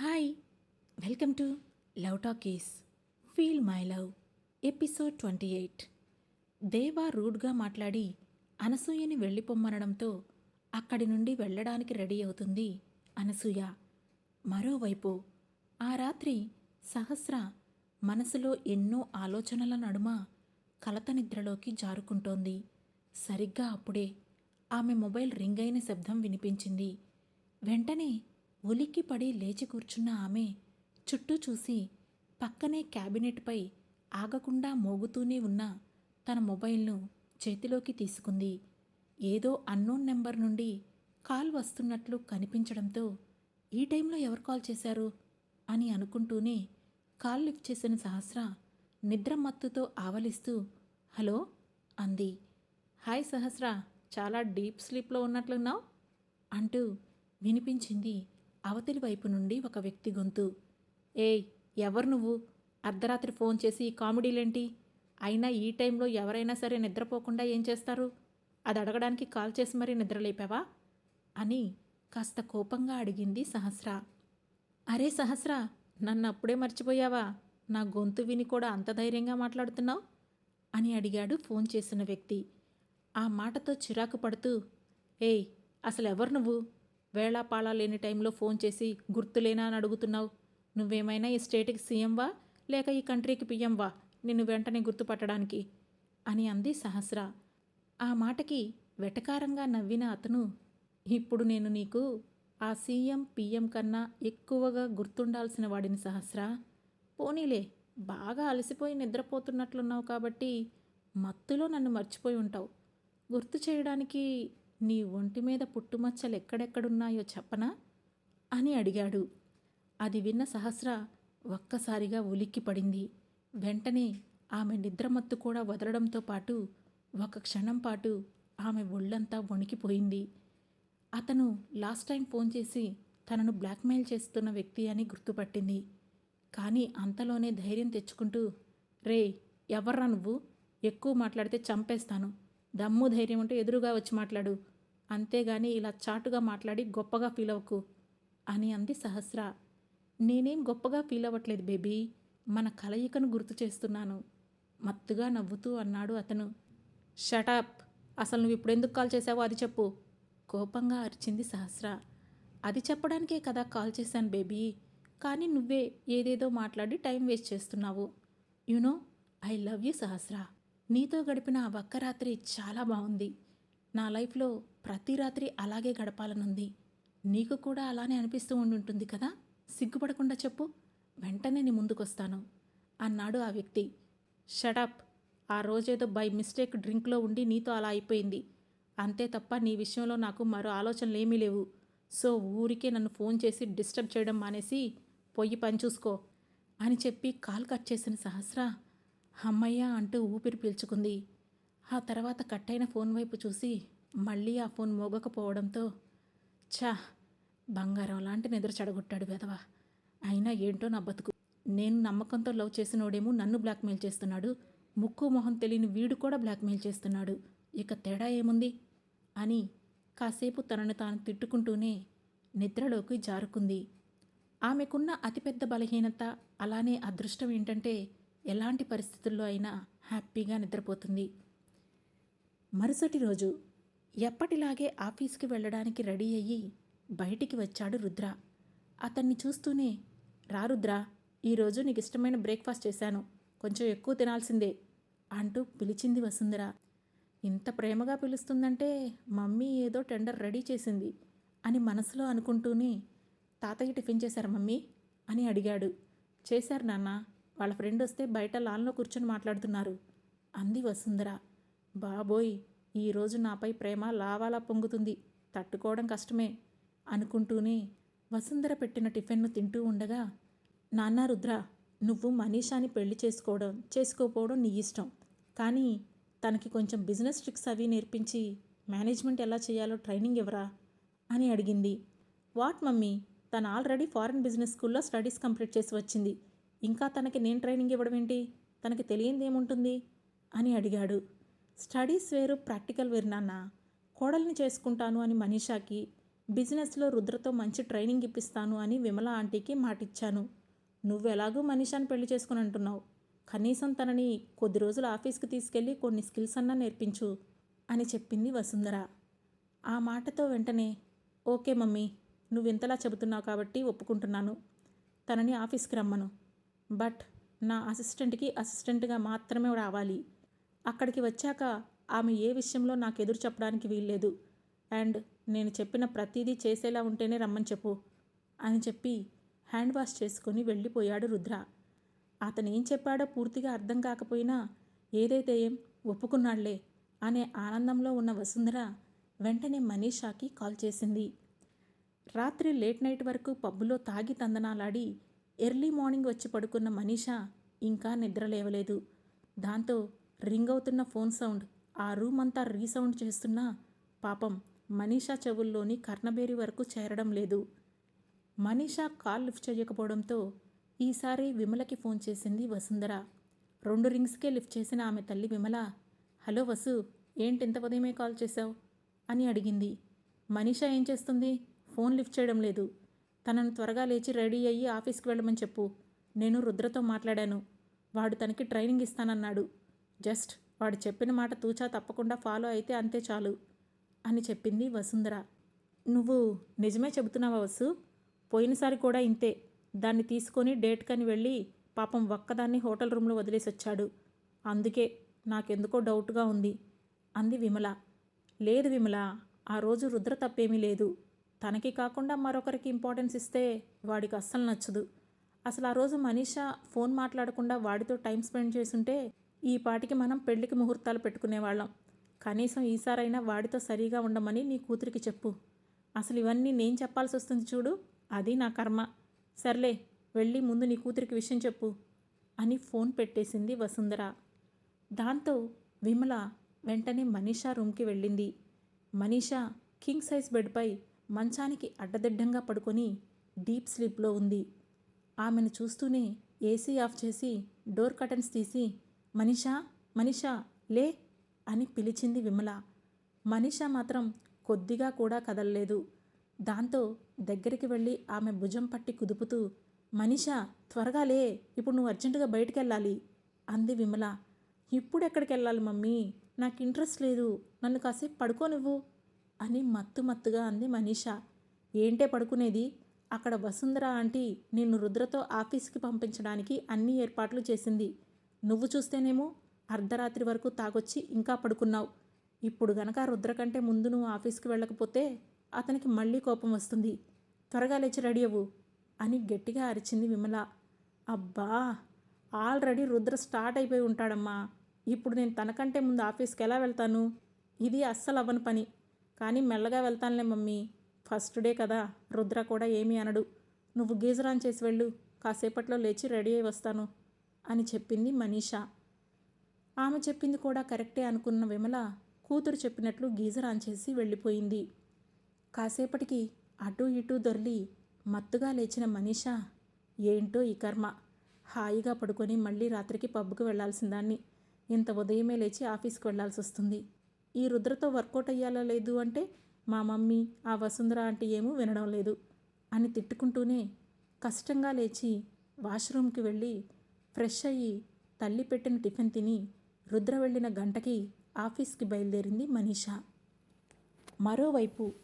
Hi welcome to Love Talkies Feel My Love episode twenty eight. Deva రూడ్గా మాట్లాడి అనసూయని వెళ్ళిపొమ్మనడంతో అక్కడి నుండి వెళ్ళడానికి రెడీ అవుతుంది అనసూయ. మరోవైపు ఆ రాత్రి సహస్ర మనసులో ఎన్నో ఆలోచనల నడుమ కలత నిద్రలోకి జారుకుంటోంది. సరిగ్గా అప్పుడే ఆమె మొబైల్ రింగ్ అయిన శబ్దం వినిపించింది. వెంటనే ఉలిక్కిపడి లేచి కూర్చున్న ఆమె చుట్టూ చూసి పక్కనే క్యాబినెట్పై ఆగకుండా మోగుతూనే ఉన్న తన మొబైల్ను చేతిలోకి తీసుకుంది. ఏదో అన్నోన్ నెంబర్ నుండి కాల్ వస్తున్నట్లు కనిపించడంతో ఈ టైంలో ఎవరు కాల్ చేశారు? అని అనుకుంటూనే కాల్ లిఫ్ట్ చేసిన సహస్ర నిద్ర మత్తుతో ఆవలిస్తూ హలో అంది. హాయ్ సహస్ర చాలా డీప్ స్లీప్లో ఉన్నట్లున్నావు? అంటూ వినిపించింది అవతలి వైపు నుండి ఒక వ్యక్తి గొంతు ఏయ్ ఎవరు నువ్వు? అర్ధరాత్రి ఫోన్ చేసి ఈ కామెడీలేంటి? అయినా ఈ టైంలో ఎవరైనా సరే నిద్రపోకుండా ఏం చేస్తారు? అది అడగడానికి కాల్ చేసి మరీ నిద్రలేపావా? అని కాస్త కోపంగా అడిగింది సహస్ర. అరే సహస్ర నన్ను అప్పుడే మర్చిపోయావా? నా గొంతు విని కూడా అంత ధైర్యంగా మాట్లాడుతున్నావు? అని అడిగాడు ఫోన్ చేసిన వ్యక్తి. ఆ మాటతో చిరాకు పడుతూ ఏయ్ అసలు ఎవరు నువ్వు? వేళాపాళా లేని టైంలో ఫోన్ చేసి గుర్తులేనా? అని అడుగుతున్నావు. నువ్వేమైనా ఈ స్టేట్కి సీఎంవా లేక ఈ కంట్రీకి పిఎంవా నిన్ను వెంటనే గుర్తుపట్టడానికి. అని అంది సహస్ర. ఆ మాటకి వెటకారంగా నవ్విన అతను ఇప్పుడు నేను నీకు ఆ సీఎం పిఎం కన్నా ఎక్కువగా గుర్తుండాల్సిన వాడిని సహస్ర. పోనీలే బాగా అలసిపోయి నిద్రపోతున్నట్లున్నావు కాబట్టి మత్తులో నన్ను మర్చిపోయి ఉంటావు. గుర్తు చేయడానికి నీ ఒంటి మీద పుట్టుమచ్చలు ఎక్కడెక్కడున్నాయో చెప్పనా? అని అడిగాడు. అది విన్న సహస్ర ఒక్కసారిగా ఉలిక్కిపడింది వెంటనే ఆమె నిద్రమత్తు కూడా వదలడంతో పాటు ఒక క్షణం పాటు ఆమె ఒళ్ళంతా వణికిపోయింది. అతను లాస్ట్ టైం ఫోన్ చేసి తనను బ్లాక్మెయిల్ చేస్తున్న వ్యక్తి అని గుర్తుపట్టింది. కానీ అంతలోనే ధైర్యం తెచ్చుకుంటూ రే ఎవర్రా నువ్వు? ఎక్కువ మాట్లాడితే చంపేస్తాను. దమ్ము ధైర్యం ఉంటే ఎదురుగా వచ్చి మాట్లాడు. అంతేగాని ఇలా చాటుగా మాట్లాడి గొప్పగా ఫీల్ అవ్వకు అని అంది సహస్ర. నేనేం గొప్పగా ఫీల్ అవ్వట్లేదు బేబీ. మన కలయికను గుర్తు చేస్తున్నాను. మత్తుగా నవ్వుతూ అన్నాడు అతను. షటాప్ అసలు నువ్వు ఇప్పుడు ఎందుకు కాల్ చేసావో అది చెప్పు. కోపంగా అరిచింది సహస్ర. అది చెప్పడానికే కదా కాల్ చేశాను బేబీ. కానీ నువ్వే ఏదేదో మాట్లాడి టైం వేస్ట్ చేస్తున్నావు. You know I love you Sahasra. నీతో గడిపిన ఆ ఒక్క రాత్రి చాలా బాగుంది. నా లైఫ్లో ప్రతి రాత్రి అలాగే గడపాలనుంది. నీకు కూడా అలానే అనిపిస్తూ ఉండుంటుంది కదా? సిగ్గుపడకుండా చెప్పు. వెంటనే నీ ముందుకొస్తాను. అన్నాడు ఆ వ్యక్తి. షడప్ ఆ రోజేదో బై మిస్టేక్ డ్రింక్లో ఉండి నీతో అలా అయిపోయింది. అంతే తప్ప నీ విషయంలో నాకు మరో ఆలోచనలు ఏమీ లేవు. సో ఊరికే నన్ను ఫోన్ చేసి డిస్టర్బ్ చేయడం మానేసి పొయ్యి పని చూసుకో అని చెప్పి కాల్ కట్ చేసిన సహస్రా అమ్మయ్య అంటూ ఊపిరి పీల్చుకుంది. ఆ తర్వాత కట్టైన ఫోన్ వైపు చూసి మళ్ళీ ఆ ఫోన్ మోగకపోవడంతో ఛా బంగారం లాంటి నిద్ర చెడగొట్టాడు వెధవా. అయినా ఏంటో నా బతుకు. నేను నమ్మకంతో లవ్ చేసినోడేమో నన్ను బ్లాక్మెయిల్ చేస్తున్నాడు. ముక్కు మొహం తెలియని వీడు కూడా బ్లాక్మెయిల్ చేస్తున్నాడు. ఇక తేడా ఏముంది? అని కాసేపు తనను తాను తిట్టుకుంటూనే నిద్రలోకి జారుకుంది. ఆమెకున్న అతిపెద్ద బలహీనత అలానే అదృష్టం ఏంటంటే ఎలాంటి పరిస్థితుల్లో అయినా హ్యాపీగా నిద్రపోతుంది. మరుసటి రోజు ఎప్పటిలాగే ఆఫీస్కి వెళ్ళడానికి రెడీ అయ్యి బయటికి వచ్చాడు రుద్ర. అతన్ని చూస్తూనే రా రుద్ర ఈరోజు నీకు ఇష్టమైన బ్రేక్ఫాస్ట్ చేశాను. కొంచెం ఎక్కువ తినాల్సిందే అంటూ పిలిచింది వసుంధర. ఇంత ప్రేమగా పిలుస్తుందంటే మమ్మీ ఏదో టెండర్ రెడీ చేసింది అని మనసులో అనుకుంటూనే తాతయ్య టిఫిన్ చేశారు మమ్మీ అని అడిగాడు. చేశారు నాన్న వాళ్ళ ఫ్రెండ్ వస్తే బయట లాన్లో కూర్చొని మాట్లాడుతున్నారు. అంది వసుంధర. బాబోయ్ ఈరోజు నాపై ప్రేమ లావాలా పొంగుతుంది. తట్టుకోవడం కష్టమే అనుకుంటూనే వసుంధర పెట్టిన టిఫిన్ను తింటూ ఉండగా నాన్న రుద్ర నువ్వు మనీషాని పెళ్ళి చేసుకోవడం చేసుకోపోవడం నీ ఇష్టం. కానీ తనకి కొంచెం బిజినెస్ ట్రిక్స్ అవి నేర్పించి మేనేజ్మెంట్ ఎలా చేయాలో ట్రైనింగ్ ఇవ్వరా అని అడిగింది. వాట్ మమ్మీ తను ఆల్రెడీ ఫారెన్ బిజినెస్ స్కూల్లో స్టడీస్ కంప్లీట్ చేసి వచ్చింది. ఇంకా తనకి నేను ట్రైనింగ్ ఇవ్వడం ఏంటి? తనకి తెలియంది ఏముంటుంది? అని అడిగాడు. స్టడీస్ వేరు ప్రాక్టికల్ వేరు నాన్న. కోడల్ని చేసుకుంటాను అని మనీషాకి బిజినెస్లో రుద్రతో మంచి ట్రైనింగ్ ఇప్పిస్తాను అని విమల ఆంటీకి మాటిచ్చాను. నువ్వెలాగూ మనీషాని పెళ్ళి చేసుకుని అంటున్నావు. కనీసం తనని కొద్ది రోజులు ఆఫీస్కి తీసుకెళ్ళి కొన్ని స్కిల్స్ అన్నా నేర్పించు అని చెప్పింది వసుంధర. ఆ మాటతో వెంటనే ఓకే మమ్మీ నువ్వు ఇంతలా చెబుతున్నావు కాబట్టి ఒప్పుకుంటున్నాను. తనని ఆఫీస్కి రమ్మను. బట్ నా అసిస్టెంట్కి అసిస్టెంట్గా మాత్రమే రావాలి. అక్కడికి వచ్చాక ఆమె ఏ విషయంలో నాకు ఎదురు చెప్పడానికి వీల్లేదు. అండ్ నేను చెప్పిన ప్రతిదీ చేసేలా ఉంటేనే రమ్మని చెప్పు అని చెప్పి హ్యాండ్ వాష్ చేసుకొని వెళ్ళిపోయాడు రుద్ర. అతను ఏం చెప్పాడో పూర్తిగా అర్థం కాకపోయినా ఏదైతే ఏం ఒప్పుకున్నాళ్ళే అనే ఆనందంలో ఉన్న వసుంధర వెంటనే మనీషాకి కాల్ చేసింది. రాత్రి లేట్ నైట్ వరకు పబ్బులో తాగి తందనాలాడి ఎర్లీ మార్నింగ్ వచ్చి పడుకున్న మనీషా ఇంకా నిద్ర లేవలేదు. దాంతో రింగ్ అవుతున్న ఫోన్ సౌండ్ ఆ రూమ్ అంతా రీసౌండ్ చేస్తున్నా పాపం మనీషా చెవుల్లోని కర్ణబేరి వరకు చేరడం లేదు. మనీషా కాల్ లిఫ్ట్ చేయకపోవడంతో ఈసారి విమలకి ఫోన్ చేసింది వసుంధర. రెండు రింగ్స్కే లిఫ్ట్ చేసిన ఆమె తల్లి విమల హలో వసు ఏంటి ఇంత ఉదయమే కాల్ చేశావు? అని అడిగింది. మనీషా ఏం చేస్తుంది? ఫోన్ లిఫ్ట్ చేయడం లేదు. తనను త్వరగా లేచి రెడీ అయ్యి ఆఫీస్కి వెళ్ళమని చెప్పు. నేను రుద్రతో మాట్లాడాను. వాడు తనకి ట్రైనింగ్ ఇస్తానన్నాడు. జస్ట్ వాడు చెప్పిన మాట తూచా తప్పకుండా ఫాలో అయితే అంతే చాలు అని చెప్పింది వసుంధర. నువ్వు నిజమే చెబుతున్నావా వసు? పోయినసారి కూడా ఇంతే. దాన్ని తీసుకొని డేట్ కని వెళ్ళి పాపం ఒక్కదాన్ని హోటల్ రూమ్లో వదిలేసి వచ్చాడు. అందుకే నాకెందుకో డౌట్గా ఉంది అంది విమల. లేదు విమల ఆ రోజు రుద్ర తప్పేమీ లేదు. తనకి కాకుండా మరొకరికి ఇంపార్టెన్స్ ఇస్తే వాడికి అస్సలు నచ్చదు. అసలు ఆ రోజు మనీషా ఫోన్ మాట్లాడకుండా వాడితో టైం స్పెండ్ చేసుంటే ఈ పాటికి మనం పెళ్ళికి ముహూర్తాలు పెట్టుకునేవాళ్ళం. కనీసం ఈసారైనా వాడితో సరిగా ఉండమని నీ కూతురికి చెప్పు. అసలు ఇవన్నీ నేను చెప్పాల్సి వస్తుంది చూడు అది నా కర్మ. సర్లే వెళ్ళి ముందు నీ కూతురికి విషయం చెప్పు అని ఫోన్ పెట్టేసింది వసుంధర. దాంతో విమల వెంటనే మనీషా రూమ్కి వెళ్ళింది. మనీషా కింగ్ సైజ్ బెడ్పై మంచానికి అడ్డదిడ్డంగా పడుకొని డీప్ స్లీప్లో ఉంది. ఆమెను చూస్తూనే ఏసీ ఆఫ్ చేసి డోర్ కటన్స్ తీసి మనిషా మనిషా లే అని పిలిచింది విమల. మనిష మాత్రం కొద్దిగా కూడా కదలలేదు. దాంతో దగ్గరికి వెళ్ళి ఆమె భుజం పట్టి కుదుపుతూ మనిషా త్వరగా లే ఇప్పుడు నువ్వు అర్జెంటుగా బయటికి వెళ్ళాలి అంది విమల. ఇప్పుడు ఎక్కడికి వెళ్ళాలి మమ్మీ? నాకు ఇంట్రెస్ట్ లేదు. నన్ను కాసేపు పడుకోనివ్వు. అని మత్తు మత్తుగా అంది మనీషా. ఏంటే పడుకునేది? అక్కడ వసుంధర ఆంటీ నిన్ను రుద్రతో ఆఫీస్కి పంపించడానికి అన్ని ఏర్పాట్లు చేసింది. నువ్వు చూస్తేనేమో అర్ధరాత్రి వరకు తాగొచ్చి ఇంకా పడుకున్నావు. ఇప్పుడు గనక రుద్ర కంటే ముందు నువ్వు ఆఫీస్కి వెళ్ళకపోతే అతనికి మళ్ళీ కోపం వస్తుంది. త్వరగా లేచి రెడీ అవ్వు అని గట్టిగా అరిచింది విమల. అబ్బా! ఆల్రెడీ రుద్ర స్టార్ట్ అయిపోయి ఉంటాడమ్మా. ఇప్పుడు నేను తనకంటే ముందు ఆఫీస్కి ఎలా వెళ్తాను? ఇది అస్సలు అవ్వని పని. కానీ మెల్లగా వెళ్తానులే మమ్మీ. ఫస్ట్ డే కదా. రుద్ర కూడా ఏమీ అనడు. నువ్వు గీజర్ ఆన్ చేసి వెళ్ళు. కాసేపట్లో లేచి రెడీ అయి వస్తాను అని చెప్పింది మనీషా. ఆమె చెప్పింది కూడా కరెక్టే అనుకున్న విమల కూతురు చెప్పినట్లు గీజర్ ఆన్ చేసి వెళ్ళిపోయింది. కాసేపటికి అటు ఇటు దొర్లి మత్తుగా లేచిన మనీషా ఏంటో ఈ కర్మ? హాయిగా పడుకొని మళ్ళీ రాత్రికి పబ్కి వెళ్ళాల్సిందాన్ని. ఇంత ఉదయమే లేచి ఆఫీస్కి వెళ్ళాల్సి వస్తుంది ఈ రుద్రతో వర్కౌట్ అయ్యాలా లేదు అంటే మా మమ్మీ ఆ వసుంధర అంటే ఏమో వినడం లేదు అని తిట్టుకుంటూనే కష్టంగా లేచి వాష్రూమ్కి వెళ్ళి ఫ్రెష్ అయ్యి తల్లి పెట్టిన టిఫిన్ తిని రుద్ర వెళ్ళిన గంటకి ఆఫీస్కి బయలుదేరింది మనీషా. మరోవైపు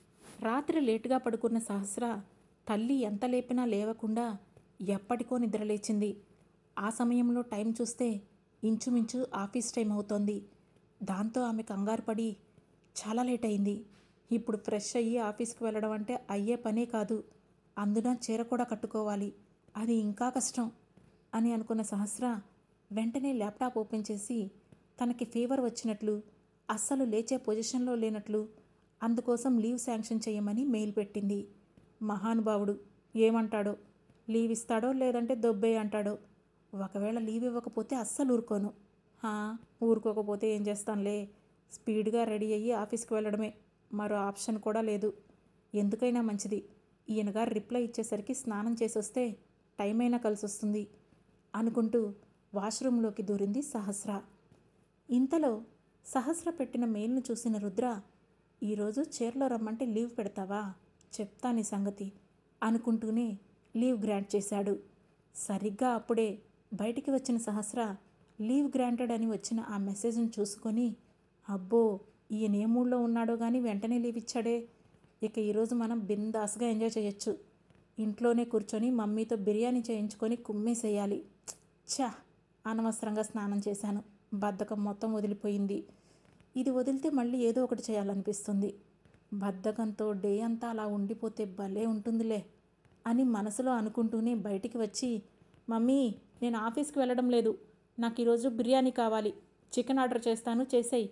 రాత్రి లేటుగా పడుకున్న సహస్ర తల్లి ఎంత లేపినా లేవకుండా ఎప్పటికో నిద్రలేచింది. ఆ సమయంలో టైం చూస్తే ఇంచుమించు ఆఫీస్ టైం అవుతోంది. దాంతో ఆమె కంగారు పడి చాలా లేట్ అయింది. ఇప్పుడు ఫ్రెష్ అయ్యి ఆఫీస్కి వెళ్ళడం అంటే అయ్యే పనే కాదు. అందున చీర కూడా కట్టుకోవాలి. అది ఇంకా కష్టం అని అనుకున్న సహస్ర వెంటనే ల్యాప్టాప్ ఓపెన్ చేసి తనకి ఫీవర్ వచ్చినట్లు అస్సలు లేచే పొజిషన్లో లేనట్లు అందుకోసం లీవ్ శాంక్షన్ చేయమని మెయిల్ పెట్టింది. మహానుభావుడు ఏమంటాడో లీవ్ ఇస్తాడో లేదంటే దొబ్బే అంటాడో. ఒకవేళ లీవ్ ఇవ్వకపోతే అస్సలు ఊరుకోను. ఊరుకోకపోతే ఏం చేస్తానులే? స్పీడ్గా రెడీ అయ్యి ఆఫీస్కి వెళ్ళడమే. మరో ఆప్షన్ కూడా లేదు. ఎందుకైనా మంచిది. ఈయనగారు రిప్లై ఇచ్చేసరికి స్నానం చేసి వస్తే టైం అయినా కలిసి వస్తుంది అనుకుంటూ వాష్రూమ్లోకి దూరింది సహస్ర. ఇంతలో సహస్ర పెట్టిన మెయిల్ను చూసిన రుద్ర ఈరోజు చీరలో రమ్మంటే లీవ్ పెడతావా? చెప్తా నీ సంగతి అనుకుంటూనే లీవ్ గ్రాంట్ చేశాడు. సరిగ్గా అప్పుడే బయటికి వచ్చిన సహస్ర లీవ్ గ్రాంటెడ్ అని వచ్చిన ఆ మెసేజ్ని చూసుకొని అబ్బో ఈయన ఏ మూడ్లో ఉన్నాడో కానీ వెంటనే లీవ్ ఇచ్చాడే. ఇక ఈరోజు మనం బిందాస్గా ఎంజాయ్ చేయొచ్చు. ఇంట్లోనే కూర్చొని మమ్మీతో బిర్యానీ చేయించుకొని కుమ్మేసేయాలి. ఛా అనవసరంగా స్నానం చేశాను. బద్ధకం మొత్తం వదిలిపోయింది. ఇది వదిలితే మళ్ళీ ఏదో ఒకటి చేయాలనిపిస్తుంది. బద్ధకంతో డే అంతా అలా ఉండిపోతే భలే ఉంటుందిలే అని మనసులో అనుకుంటూనే బయటికి వచ్చి మమ్మీ నేను ఆఫీస్కి వెళ్ళడం లేదు. నాకు ఈరోజు బిర్యానీ కావాలి. చికెన్ ఆర్డర్ చేస్తాను చేసేయి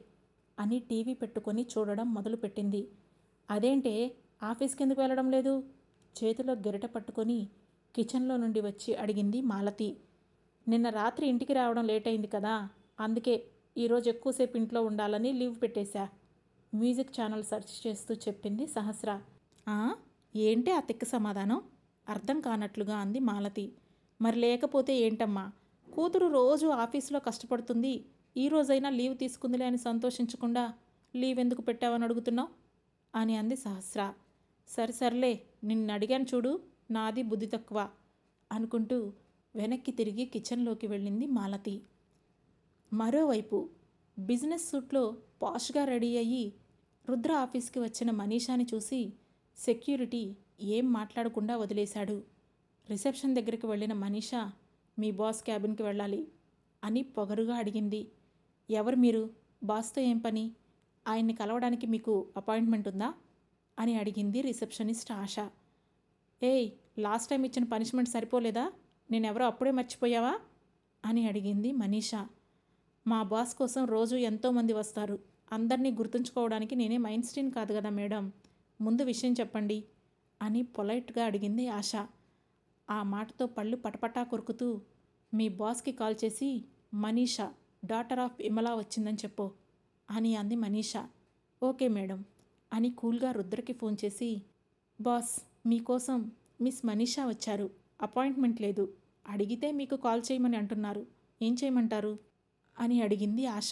అని టీవీ పెట్టుకొని చూడడం మొదలుపెట్టింది. అదేంటే ఆఫీస్కి ఎందుకు వెళ్ళడం లేదు? చేతిలో గెరిట పట్టుకొని కిచెన్లో నుండి వచ్చి అడిగింది మాలతి. నిన్న రాత్రి ఇంటికి రావడం లేట్ అయింది కదా అందుకే ఈరోజు ఎక్కువసేపు ఇంట్లో ఉండాలని లీవ్ పెట్టేశా. మ్యూజిక్ ఛానల్ సెర్చ్ చేస్తూ చెప్పింది సహస్ర. ఏంటి ఆ తిక్క సమాధానం? అర్థం కానట్లుగా అంది మాలతి. మరి లేకపోతే ఏంటమ్మా? కూతురు రోజు ఆఫీసులో కష్టపడుతుంది. ఈ రోజైనా లీవ్ తీసుకుందిలే అని సంతోషించకుండా లీవ్ ఎందుకు పెట్టావని అడుగుతున్నావు? అని అంది సహస్ర. సరే సర్లే నిన్ను అడిగాను చూడు నాది బుద్ధి తక్కువ అనుకుంటూ వెనక్కి తిరిగి కిచెన్లోకి వెళ్ళింది మాలతి. మరోవైపు బిజినెస్ సూట్లో పాష్గా రెడీ అయ్యి రుద్ర ఆఫీస్కి వచ్చిన మనీషాని చూసి సెక్యూరిటీ ఏం మాట్లాడకుండా వదిలేశాడు. రిసెప్షన్ దగ్గరికి వెళ్ళిన మనీషా మీ బాస్ క్యాబిన్కి వెళ్ళాలి అని పొగరుగా అడిగింది. ఎవరు మీరు? బాస్తో ఏం పని? ఆయన్ని కలవడానికి మీకు అపాయింట్మెంట్ ఉందా? అని అడిగింది రిసెప్షనిస్ట్ ఆశ. ఏయ్ లాస్ట్ టైం ఇచ్చిన పనిష్మెంట్ సరిపోలేదా? నేనెవరో అప్పుడే మర్చిపోయావా? అని అడిగింది మనీషా. మా బాస్ కోసం రోజు ఎంతోమంది వస్తారు. అందరినీ గుర్తుంచుకోవడానికి నేనే మైండ్ స్టీన్ కాదు కదా మేడం. ముందు విషయం చెప్పండి అని పొలైట్గా అడిగింది ఆశ. ఆ మాటతో పళ్ళు పటపటా కొరుకుతూ మీ బాస్కి కాల్ చేసి మనీషా డాటర్ ఆఫ్ విమలా వచ్చిందని చెప్పు అని అంది మనీషా. ఓకే మేడం అని కూల్గా రుద్రకి ఫోన్ చేసి బాస్ మీకోసం మిస్ మనీషా వచ్చారు. అపాయింట్మెంట్ లేదు. అడిగితే మీకు కాల్ చేయమని అంటున్నారు. ఏం చేయమంటారు? అని అడిగింది ఆశ.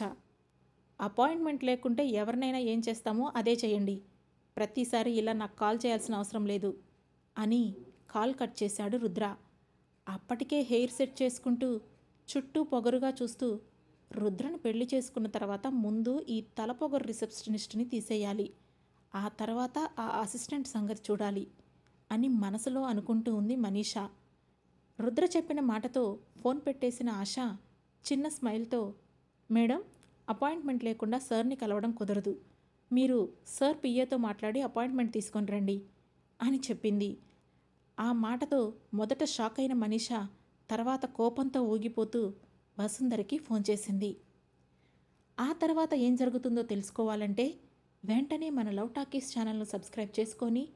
అపాయింట్మెంట్ లేకుంటే ఎవరినైనా ఏం చేస్తామో అదే చేయండి. ప్రతిసారి ఇలా నాకు కాల్ చేయాల్సిన అవసరం లేదు అని కాల్ కట్ చేశాడు రుద్ర. అప్పటికే హెయిర్ సెట్ చేసుకుంటూ చుట్టూ పొగరుగా చూస్తూ రుద్రను పెళ్ళి చేసుకున్న తర్వాత ముందు ఈ తల పొగరు రిసెప్షనిస్ట్ని తీసేయాలి. ఆ తర్వాత ఆ అసిస్టెంట్ సంగతి చూడాలి అని మనసులో అనుకుంటూ ఉంది మనీషా. రుద్ర చెప్పిన మాటతో ఫోన్ పెట్టేసిన ఆశ చిన్న స్మైల్తో మేడం అపాయింట్మెంట్ లేకుండా సార్ని కలవడం కుదరదు. మీరు సార్ పిఏతో మాట్లాడి అపాయింట్మెంట్ తీసుకొని రండి అని చెప్పింది. ఆ మాటతో మొదట షాక్ అయిన మనీష తర్వాత కోపంతో ఊగిపోతూ వసుంధరికి ఫోన్ చేసింది. ఆ తర్వాత ఏం జరుగుతుందో తెలుసుకోవాలంటే వెంటనే మన లవ్ టాకీస్ ఛానల్ను సబ్స్క్రైబ్ చేసుకొని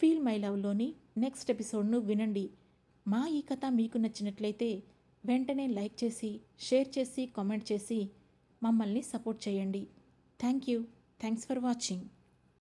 ఫీల్ మై లవ్లోని నెక్స్ట్ ఎపిసోడ్ను వినండి. మా ఈ కథ మీకు నచ్చినట్లయితే వెంటనే లైక్ చేసి షేర్ చేసి కామెంట్ చేసి మమ్మల్ని సపోర్ట్ చేయండి. Thank you. Thanks for watching.